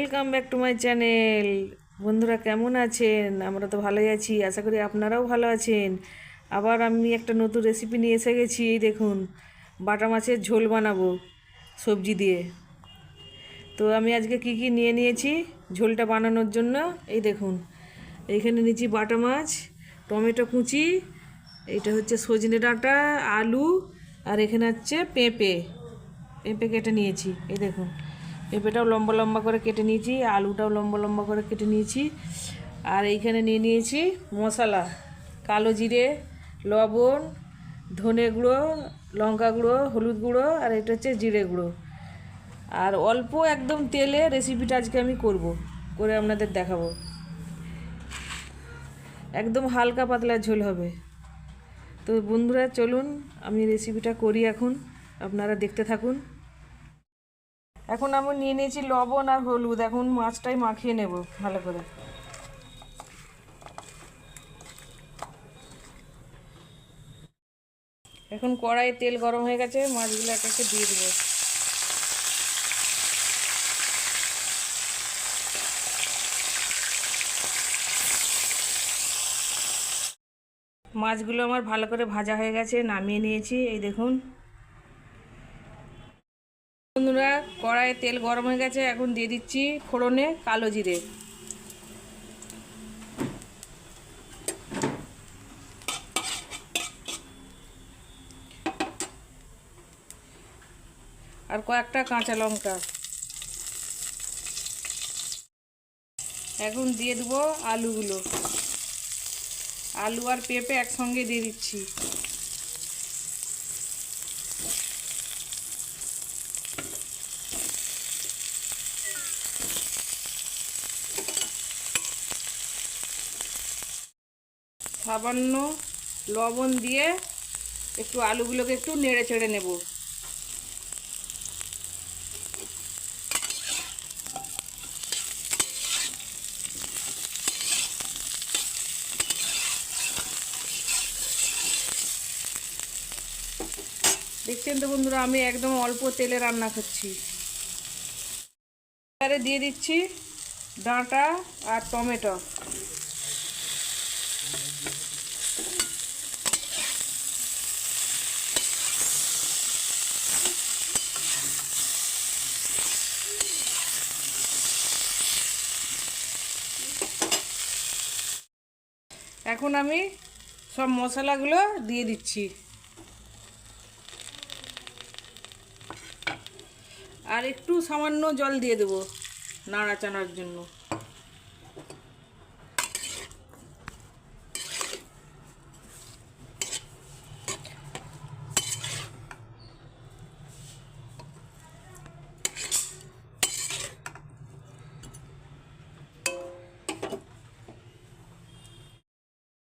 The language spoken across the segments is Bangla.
Welcome back to my channel বন্ধুরা কেমন আছেন? আমরা তো ভালোই আছি। আশা করি আপনারাও ভালো আছেন। আবার আমি একটা নতুন রেসিপি নিয়ে এসে গেছি। এই দেখুন, বাটা মাছের ঝোল বানাবো সবজি দিয়ে। তো আমি আজকে কি কি নিয়ে নিয়েছি ঝোলটা বানানোর জন্য? এই দেখুন, এইখানে নিয়েছি বাটা মাছ, টমেটো কুচি, এটা হচ্ছে সজনে ডাঁটা, আলু, আর এখানে হচ্ছে পেঁপে। পেঁপে কেটে নিয়েছি। এই দেখুন। পেঁপেটাও লম্বা লম্বা করে কেটে নিয়েছি, আলুটাও লম্বা লম্বা করে কেটে নিয়েছি। আর এইখানে নিয়ে নিয়েছি মশলা, কালো জিরে, লবণ, ধনে গুঁড়ো, লঙ্কা গুঁড়ো, হলুদ গুঁড়ো, আর এটা হচ্ছে জিরে গুঁড়ো। আর অল্প একদম তেলে রেসিপিটা আজকে আমি করব, করে আপনাদের দেখাবো। একদম হালকা পাতলা ঝোল হবে। তো বন্ধুরা, চলুন, আমি রেসিপিটা করি এখন। আপনারা দেখতে থাকুন। এখন আমি নিয়ে নিয়েছি লবণ আর হলুদ, এখন মাছটাই মাখিয়ে নেব ভালো করে। এখন কড়াই তেল গরম হয়ে গেছে, মাছগুলো এক একে দিয়ে দেবো। মাছগুলো আমার ভালো করে ভাজা হয়ে গেছে, নামিয়ে নিয়েছি, এই দেখুন বন্ধুরা কড়াইয়ে তেল গরম হয়ে গেছে, এখন দিয়ে দিচ্ছি ফোড়নে কালো জিরে। আর কয়েকটা কাঁচা লঙ্কা। এখন দিয়ে দেবো আলুগুলো। আলু আর পেঁপে একসঙ্গে দিয়ে দিচ্ছি। সামান্য লবণ দিয়ে একটু আলুগুলোকে একটু নেড়ে চেড়ে নেব। দেখছেন তো বন্ধুরা, আমি একদম অল্প তেলে রান্না করছি। এবারে দিয়ে দিচ্ছি ডাঁটা আর টমেটো। এখন আমি সব মশলাগুলো দিয়ে দিচ্ছি। আর একটু সামান্য জল দিয়ে দেবো নাড়াচানার জন্য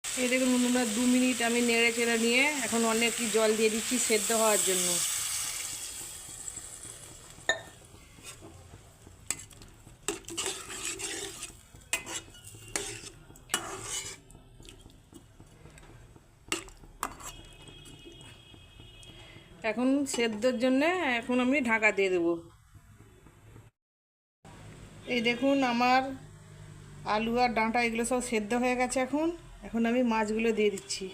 এই দেখুন বন্ধুরা দু মিনিট আমি নেড়ে চেড়ে নিয়ে এখন অনেক জল দিয়ে দিচ্ছি সেদ্ধ হওয়ার জন্য। এখন সেদ্ধর জন্যে এখন আমি ঢাকা দিয়ে দেবো। এই দেখুন আমার আলু আর ডাঁটা এগুলো সব সেদ্ধ হয়ে গেছে এখন। এখন আমি মাছগুলো দিয়ে দিচ্ছি।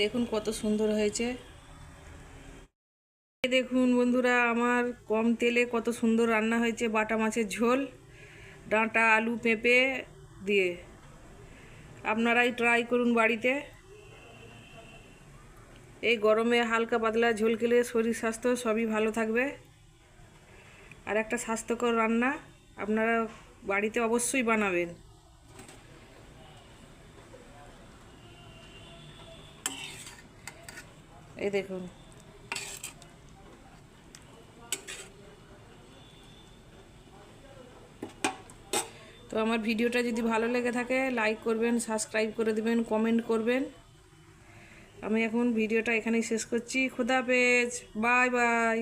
দেখুন কত সুন্দর হয়েছে। দেখুন বন্ধুরা, আমার কম তেলে কত সুন্দর রান্না হয়েছে, বাটা মাছের ঝোল, ডাঁটা, আলু পেঁপে দিয়ে। আপনারাই ট্রাই করুন বাড়িতে। এই গরমে হালকা পাতলা ঝোল খেলে শরীর স্বাস্থ্য সবই ভালো থাকবে। আর একটা স্বাস্থ্যকর রান্না আপনারা বাড়িতে অবশ্যই বানাবেন। এই দেখুন। তো আমার ভিডিওটা যদি ভালো লেগে থাকে লাইক করবেন সাবস্ক্রাইব করে দেবেন কমেন্ট করবেন। আমি এখন ভিডিওটা এখানেই শেষ করছি। খুদাহাফেজ বাই বাই